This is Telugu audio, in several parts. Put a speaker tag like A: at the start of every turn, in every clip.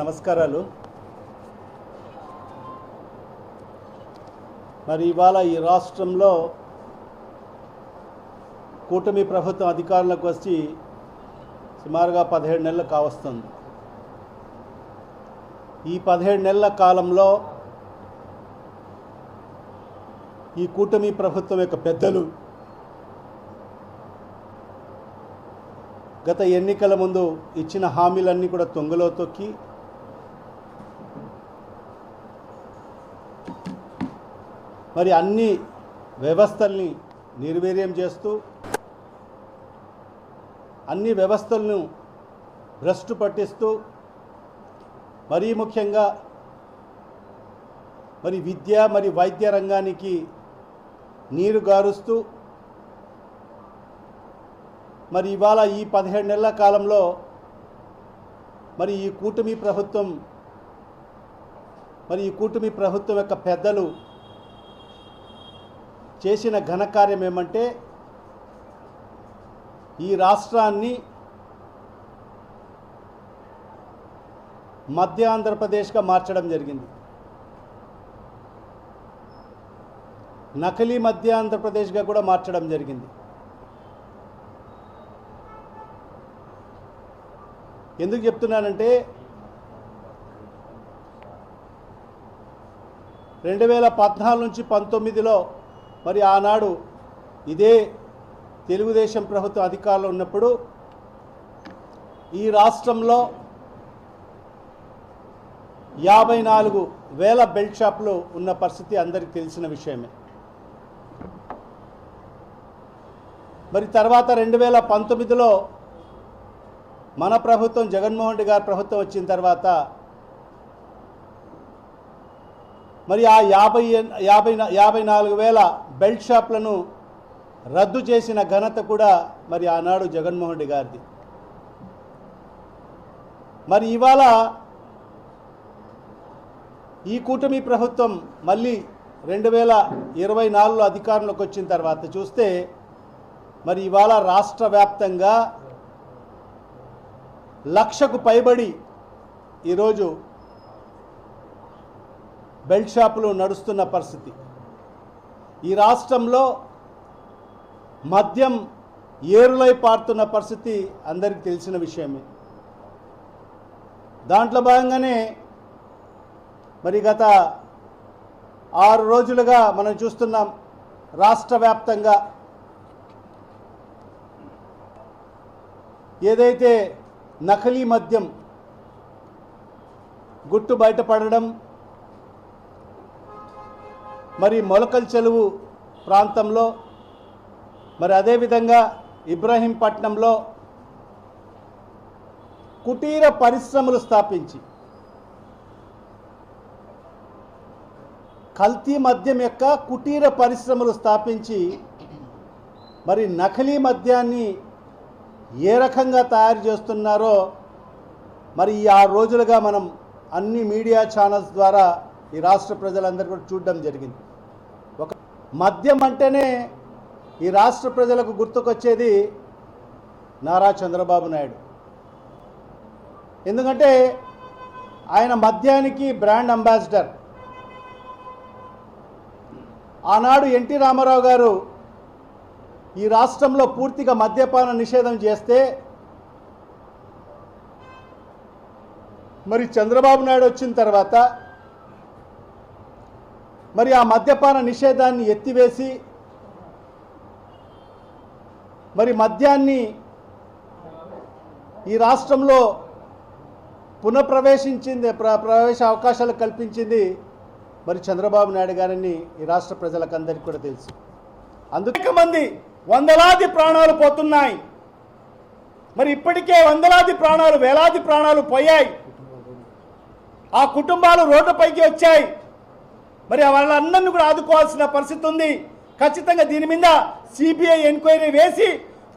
A: నమస్కారాలు. మరి ఇవాళ ఈ రాష్ట్రంలో కూటమి ప్రభుత్వం అధికారంలోకి వచ్చి సుమారుగా పదిహేడు నెలలు కావస్తుంది. ఈ పదిహేడు నెలల కాలంలో ఈ కూటమి ప్రభుత్వం యొక్క పెద్దలు గత ఎన్నికల ముందు ఇచ్చిన హామీలన్నీ కూడా తొంగలో తొక్కి మరి అన్ని వ్యవస్థల్ని నిర్వీర్యం చేస్తూ అన్ని వ్యవస్థలను భ్రష్టు పట్టిస్తూ మరీ ముఖ్యంగా మరి విద్య మరి వైద్య రంగానికి నీరు గారుస్తూ మరి ఇవాళ ఈ పదిహేడు నెలల కాలంలో మరి ఈ కూటమి ప్రభుత్వం మరి ఈ కూటమి ప్రభుత్వం యొక్క పెద్దలు చేసిన ఘనకార్యం ఏమంటే ఈ రాష్ట్రాన్ని మధ్య ఆంధ్రప్రదేశ్గా మార్చడం జరిగింది. నకిలీ మధ్య ఆంధ్రప్రదేశ్గా కూడా మార్చడం జరిగింది. ఎందుకు చెప్తున్నానంటే రెండు వేల పద్నాలుగు నుంచి పంతొమ్మిదిలో మరి ఆనాడు ఇదే తెలుగుదేశం ప్రభుత్వం అధికారంలో ఉన్నప్పుడు ఈ రాష్ట్రంలో యాభై నాలుగు వేల బెల్ట్ షాపులు ఉన్న పరిస్థితి అందరికీ తెలిసిన విషయమే. మరి తర్వాత రెండు వేల పంతొమ్మిదిలో మన ప్రభుత్వం జగన్మోహన్ రెడ్డి గారి ప్రభుత్వం వచ్చిన తర్వాత మరి ఆ యాభై యాభై యాభై నాలుగు వేల బెల్ట్ షాప్లను రద్దు చేసిన ఘనత కూడా మరి ఆనాడు జగన్మోహన్ రెడ్డి గారిది. మరి ఇవాళ ఈ కూటమి ప్రభుత్వం మళ్ళీ రెండు వేల ఇరవై నాలుగులో అధికారంలోకి వచ్చిన తర్వాత చూస్తే మరి ఇవాళ రాష్ట్ర వ్యాప్తంగా లక్షకు పైబడి ఈరోజు బెల్ట్ షాపులు నడుస్తున్న పరిస్థితి. ఈ రాష్ట్రంలో మద్యం ఏరులై పారుతున్న పరిస్థితి అందరికీ తెలిసిన విషయమే. దాంట్లో భాగంగానే మరి గత ఆరు రోజులుగా మనం చూస్తున్నాం రాష్ట్ర వ్యాప్తంగా ఏదైతే నకిలీ మద్యం గుట్టు బయటపడడం మరి మొలకల్ చెలువు ప్రాంతంలో మరి అదేవిధంగా ఇబ్రహీంపట్నంలో కుటీర పరిశ్రమలు స్థాపించి కల్తీ మద్యం యొక్క కుటీర పరిశ్రమలు స్థాపించి మరి నకిలీ మద్యాన్ని ఏ రకంగా తయారు చేస్తున్నారో మరి ఈ ఆరు రోజులుగా మనం అన్ని మీడియా ఛానల్స్ ద్వారా ఈ రాష్ట్ర ప్రజలందరూ కూడా చూడడం జరిగింది. ఒక మద్యం అంటేనే ఈ రాష్ట్ర ప్రజలకు గుర్తుకొచ్చేది నారా చంద్రబాబు నాయుడు. ఎందుకంటే ఆయన మద్యానికి బ్రాండ్ అంబాసిడర్. ఆనాడు ఎన్టీ రామారావు గారు ఈ రాష్ట్రంలో పూర్తిగా మద్యపాన నిషేధం చేస్తే మరి చంద్రబాబు నాయుడు వచ్చిన తర్వాత మరి ఆ మద్యపాన నిషేధాన్ని ఎత్తివేసి మరి మద్యాన్ని ఈ రాష్ట్రంలో పునఃప్రవేశించింది ప్ర ప్రవేశ అవకాశాలు కల్పించింది మరి చంద్రబాబు నాయుడు గారిని ఈ రాష్ట్ర ప్రజలకు అందరికీ కూడా తెలుసు. అందుకే మంది వందలాది ప్రాణాలు పోతున్నాయి. మరి ఇప్పటికే వందలాది ప్రాణాలు వేలాది ప్రాణాలు పోయాయి. ఆ కుటుంబాలు రోడ్డుపైకి వచ్చాయి. మరి వాళ్ళందరినీ కూడా ఆదుకోవాల్సిన పరిస్థితి ఉంది. ఖచ్చితంగా దీని మీద సిబిఐ ఎంక్వైరీ వేసి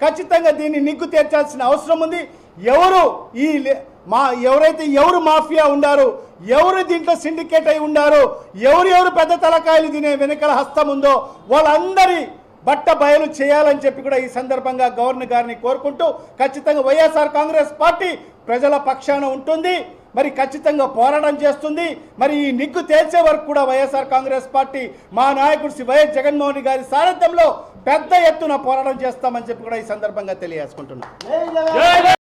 A: ఖచ్చితంగా దీన్ని నిగ్గు తీర్చాల్సిన అవసరం ఉంది. ఎవరు ఈ లే- మా ఎవరైతే ఎవరు మాఫియా ఉండారో ఎవరు దీంట్లో సిండికేట్ అయి ఉండారో ఎవరు ఎవరు పెద్ద తలకాయలు తినే వెనకల హస్తం ఉందో వాళ్ళందరి బట్ట బయలు చేయాలని చెప్పి కూడా ఈ సందర్భంగా గవర్నర్ గారిని కోరుకుంటూ ఖచ్చితంగా వైఎస్ఆర్ కాంగ్రెస్ పార్టీ ప్రజల పక్షాన ఉంటుంది. మరి ఖచ్చితంగా పోరాటం చేస్తుంది. మరి ఈ నిగ్గు తేల్చే వరకు కూడా వైఎస్ఆర్ కాంగ్రెస్ పార్టీ మా నాయకుడు శ్రీ వైఎస్ జగన్మోహన్ గారి సారథ్యంలో పెద్ద ఎత్తున పోరాటం చేస్తామని చెప్పి కూడా ఈ సందర్భంగా తెలియజేసుకుంటున్నాం.